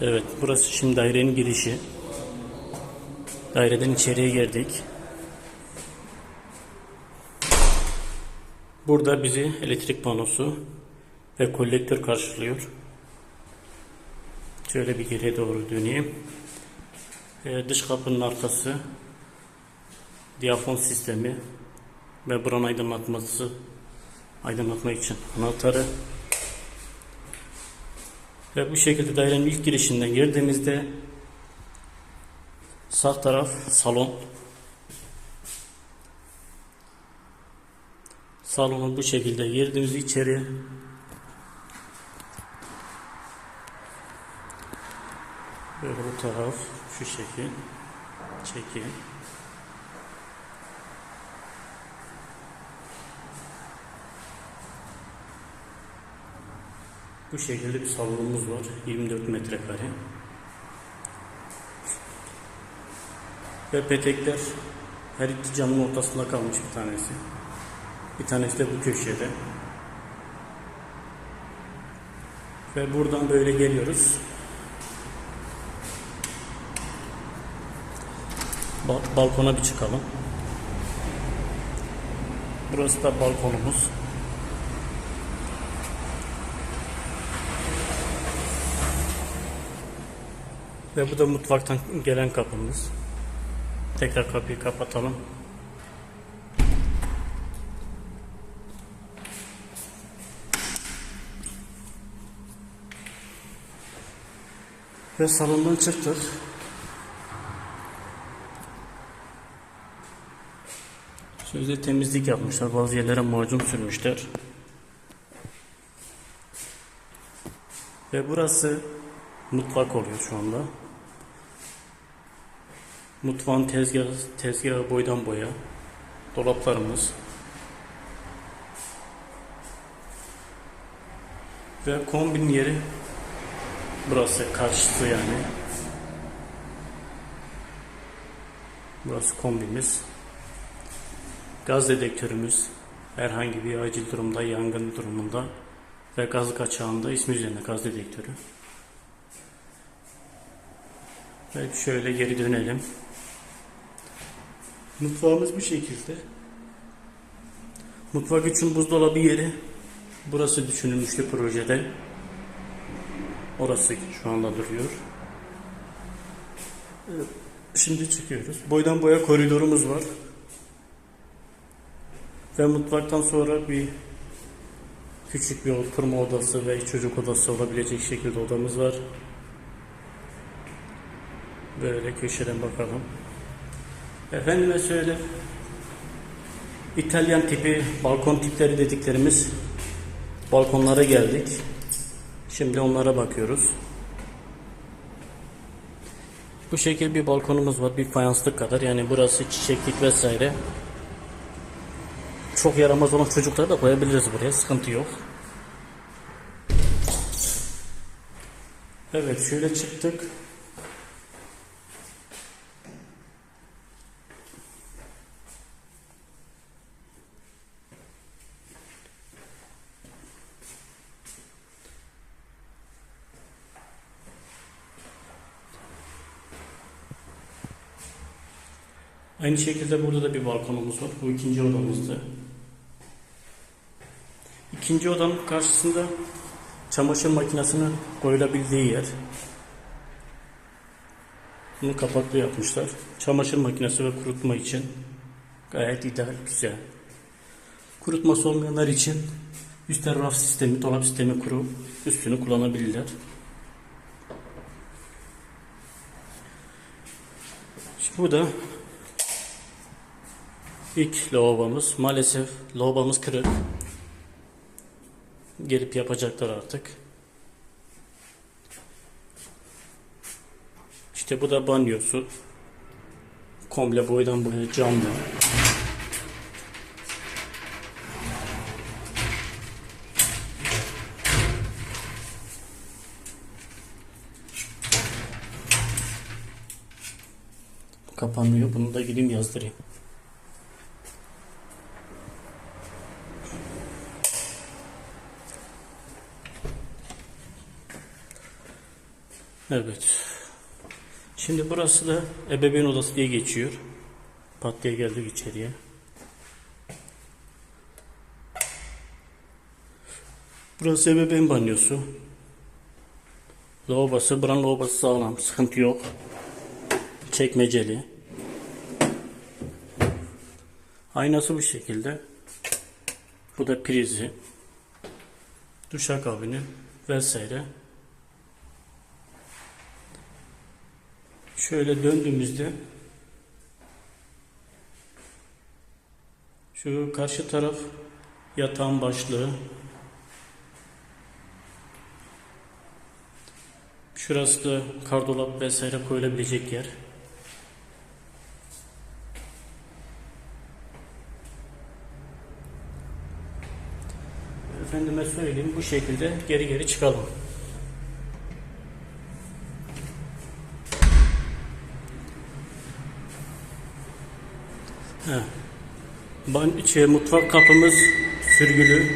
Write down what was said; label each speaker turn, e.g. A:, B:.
A: Evet, burası şimdi dairenin girişi. Daireden içeriye girdik. Burada bizi elektrik panosu ve kolektör karşılıyor. Şöyle bir geriye doğru döneyim. Ee, dış kapının arkası, diyafon sistemi ve buranın aydınlatması, aydınlatma için anahtarı. Ve bu şekilde dairenin ilk girişinden girdiğimizde sağ taraf salon. Salona bu şekilde girdiğimiz içeri bu taraf şu şekil çekeyim. Bu şekilde bir salonumuz var. 24 metrekare. Ve petekler her iki camın ortasında kalmış bir tanesi. Bir tanesi de bu köşede. Ve buradan böyle geliyoruz. Ba- balkona bir çıkalım. Burası da balkonumuz. Ve bu da mutfaktan gelen kapımız. Tekrar kapıyı kapatalım. Ve salondan çıktık. Sözde temizlik yapmışlar. Bazı yerlere macun sürmüşler. Ve burası mutfak oluyor şu anda. Mutfağın tezgahı, tezgahı boydan boya. Dolaplarımız. Ve kombin yeri burası karşısı yani. Burası kombimiz. Gaz dedektörümüz herhangi bir acil durumda, yangın durumunda ve gaz kaçağında ismi üzerinde gaz dedektörü. Evet şöyle geri dönelim. Mutfağımız bu şekilde. Mutfak için buzdolabı yeri. Burası düşünülmüştü projede. Orası şu anda duruyor. Şimdi çıkıyoruz. Boydan boya koridorumuz var. Ve mutfaktan sonra bir küçük bir oturma odası ve çocuk odası olabilecek şekilde odamız var. Böyle köşeden bakalım. Efendime söyle. İtalyan tipi balkon tipleri dediklerimiz balkonlara geldik. Şimdi onlara bakıyoruz. Bu şekil bir balkonumuz var. Bir fayanslık kadar. Yani burası çiçeklik vesaire. Çok yaramaz olan çocukları da koyabiliriz buraya. Sıkıntı yok. Evet şöyle çıktık. Aynı şekilde burada da bir balkonumuz var. Bu ikinci odamızdı. İkinci odanın karşısında çamaşır makinesinin koyulabildiği yer. Bunu kapaklı yapmışlar. Çamaşır makinesi ve kurutma için gayet ideal, güzel. Kurutması olmayanlar için üstte raf sistemi, dolap sistemi kurup üstünü kullanabilirler. Şimdi bu da ilk lavabomuz. Maalesef lavabomuz kırık. Gelip yapacaklar artık. İşte bu da banyosu. Komple boydan boya camlı. Kapanmıyor. Bunu da gideyim yazdırayım. Evet. Şimdi burası da ebeveyn odası diye geçiyor. Pat diye geldik içeriye. Burası ebeveyn banyosu. Lavabosu, buranın lavabosu sağlam. Sıkıntı yok. Çekmeceli. Aynası bu şekilde. Bu da prizi. Duşakabini vesaire. Şöyle döndüğümüzde şu karşı taraf yatağın başlığı. Şurası da kardolap vesaire koyulabilecek yer. Efendime söyleyeyim bu şekilde geri geri çıkalım. He. Ban şey, mutfak kapımız sürgülü.